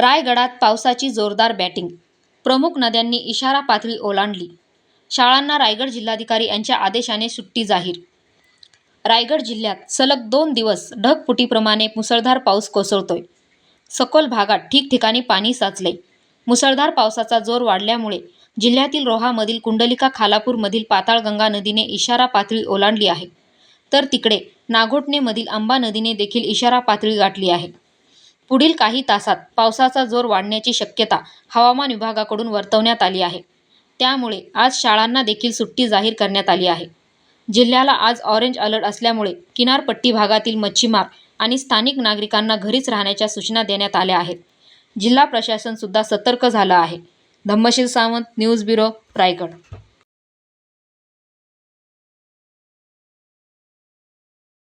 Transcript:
रायगडात पावसाची जोरदार बॅटिंग. प्रमुख नद्यांनी इशारा पातळी ओलांडली. शाळांना रायगड जिल्हाधिकारी यांच्या आदेशाने सुट्टी जाहीर. रायगड जिल्ह्यात सलग दोन दिवस ढगफुटीप्रमाणे मुसळधार पाऊस कोसळतोय. सखोल भागात ठिकठिकाणी पाणी साचले मुसळधार पावसाचा जोर वाढल्यामुळे जिल्ह्यातील रोहामधील कुंडलिका खालापूरमधील पाताळगंगा नदीने इशारा पातळी ओलांडली आहे. तर तिकडे नागोटणेमधील आंबा नदीने देखील इशारा पातळी गाठली आहे. पुढील काही तासात पावसाचा जोर वाढण्याची शक्यता हवामान विभागाकडून वर्तवण्यात आली आहे. त्यामुळे आज शाळांना देखील सुट्टी जाहीर करण्यात आली आहे. जिल्ह्याला आज ऑरेंज अलर्ट असल्यामुळे किनारपट्टी भागातील मच्छीमार आणि स्थानिक नागरिकांना घरीच राहण्याच्या सूचना देण्यात आल्या आहेत. जिल्हा प्रशासन सुद्धा सतर्क झालं आहे. Dhammasheel Sawant news bureau Raigad.